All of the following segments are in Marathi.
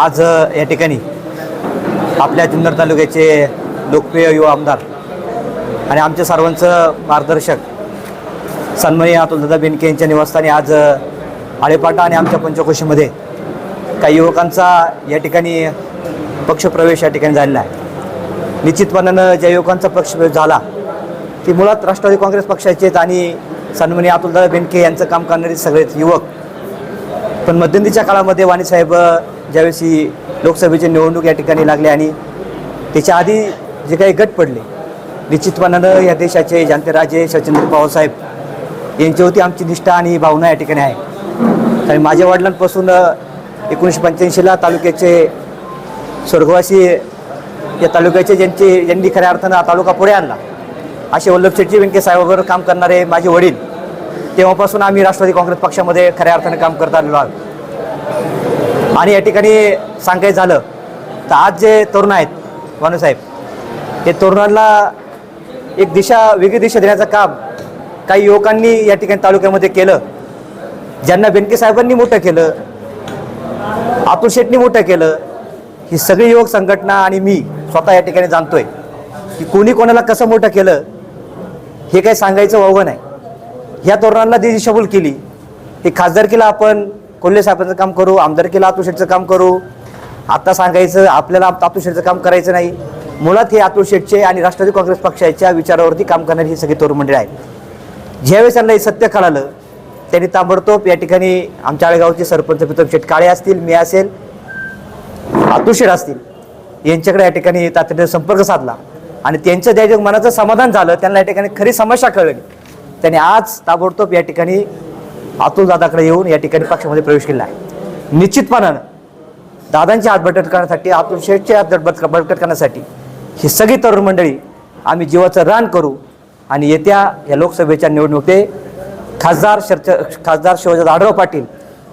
आज या ठिकाणी आपल्या जुन्नर तालुक्याचे लोकप्रिय युवा आमदार आणि आमच्या सर्वांचं मार्गदर्शक सन्मानी अतुलदादा बेनके यांच्या निवासस्थानी आज आळेपाटा आणि आमच्या पंचकोशीमध्ये काही युवकांचा या ठिकाणी पक्षप्रवेश या ठिकाणी झालेला आहे. निश्चितपणानं ज्या युवकांचा पक्षप्रवेश झाला ती मुळात राष्ट्रवादी काँग्रेस पक्षाचे आहेत आणि सन्मानी अतुलदादा बेनके यांचं काम करणारे सगळेच युवक. पण मध्यंतीच्या काळामध्ये वाणीसाहेब ज्यावेळेस ही लोकसभेची निवडणूक या ठिकाणी लागली आणि त्याच्या आधी जे काही गट पडले निश्चितपणानं या देशाचे जाणतेराजे शचींद्र पवारसाहेब यांच्यावरती आमची निष्ठा आणि भावना या ठिकाणी आहे. कारण माझ्या वडिलांपासून एकोणीसशे पंच्याऐंशीला तालुक्याचे स्वर्गवासी या तालुक्याचे ज्यांचे ज्यांनी खऱ्या अर्थानं तालुका पुढे आणला असे वल्लभ शेट्टी व्यंके साहेबाबरोबर काम करणारे माझे वडील तेव्हापासून आम्ही राष्ट्रवादी काँग्रेस पक्षामध्ये खऱ्या अर्थानं काम करत आलेलो आहोत. आणि या ठिकाणी सांगायचं झालं तर आज जे तरुण आहेत भानुसाहेब हे तरुणांना एक दिशा वेगळी दिशा देण्याचं काम काही युवकांनी या ठिकाणी तालुक्यामध्ये केलं ज्यांना बेनके साहेबांनी मोठं केलं अतुल शेटनी मोठं केलं ही सगळी युवक संघटना आणि मी स्वतः या ठिकाणी जाणतोय की कोणी कोणाला कसं मोठं केलं हे काही सांगायचं वावगं नाही. ह्या तरुणांना जी दिशाभूल केली. ही खासदारकीला आपण कोल्हे साहेबांचं काम करू आमदारकीला अतुल काम करू. आता सांगायचं आपल्याला अतुल काम करायचं नाही. मुळात हे अतुशेठचे आणि राष्ट्रवादी काँग्रेस पक्षाच्या विचारावरती काम करणारी ही सगळी तरुण मंडळी आहेत. ज्यावेळेस त्यांना हे सत्य कळालं त्यांनी ताबडतोब या ठिकाणी आमच्या आळेगावचे सरपंच प्रीतम शेठ काळे असतील मी असेल अतुल असतील यांच्याकडे या ठिकाणी तातडीने संपर्क साधला. आणि त्यांचं ज्या ज्या मनाचं समाधान झालं त्यांना या ठिकाणी खरी समस्या कळली. त्यांनी आज ताबडतोब या ठिकाणी अतुल दादाकडे येऊन या ठिकाणी पक्षामध्ये प्रवेश केला आहे. निश्चितपणानं दादांची हात बटत करण्यासाठी अतुल शेठचे हात बट बटकट करण्यासाठी ही सगळी तरुण मंडळी आम्ही जीवाचं रान करू आणि येत्या या लोकसभेच्या निवडणुकीत खासदार शरच खासदार शिवाजी आढळराव पाटील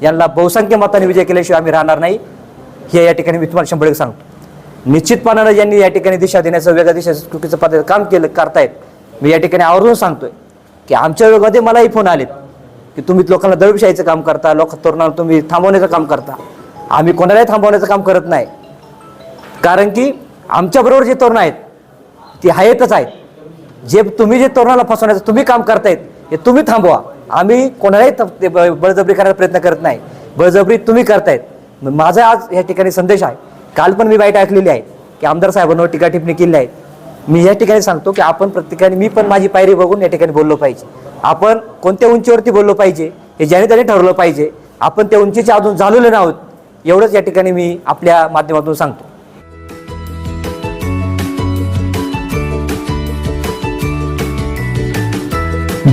यांना बहुसंख्य मताने विजय केल्याशिवाय आम्ही राहणार नाही हे या ठिकाणी मी तुम्हाला शंभर सांगतो. निश्चितपणानं ज्यांनी या ठिकाणी दिशा देण्याचं वेगळ्या दिशा चुकीचं पद्धत काम केलं करतायत मी या ठिकाणी आवर्जून सांगतोय की आमच्या वेगामध्ये मलाही फोन आलेत. की तुम्ही लोकांना दळविषयाचं काम करता लोक तरुणांना तुम्ही थांबवण्याचं काम करता. आम्ही कोणालाही थांबवण्याचं काम करत नाही. कारण की आमच्याबरोबर जे तरुण आहेत ती आहेतच आहेत. जे तुम्ही जे तरुणाला फसवण्याचं तुम्ही काम करतायत हे तुम्ही थांबवा. आम्ही कोणालाही ते ब- बळजबरी करायचा प्रयत्न करत नाही. बळजबरी तुम्ही करतायत. माझा आज या ठिकाणी संदेश आहे. काल पण मी वाईट ऐकलेली आहे की आमदार साहेबांवर टीका टिप्पणी केली आहे. मी या ठिकाणी सांगतो की आपण प्रत्येकाने मी पण माझी पायरी बघून या ठिकाणी बोललो पाहिजे. आपण कोणत्या उंचीवरती बोललो पाहिजे हे ज्याने त्याने ठरवलं पाहिजे आपण त्या उंचीच्या अजून झालेलो नाहोत एवढंच या ठिकाणी मी आपल्या माध्यमातून सांगतो.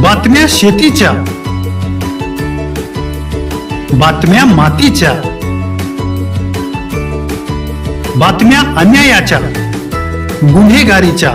बातम्या शेतीच्या बातम्या मातीच्या बातम्या अन्यायाच्या गुन्हेगारीच्या.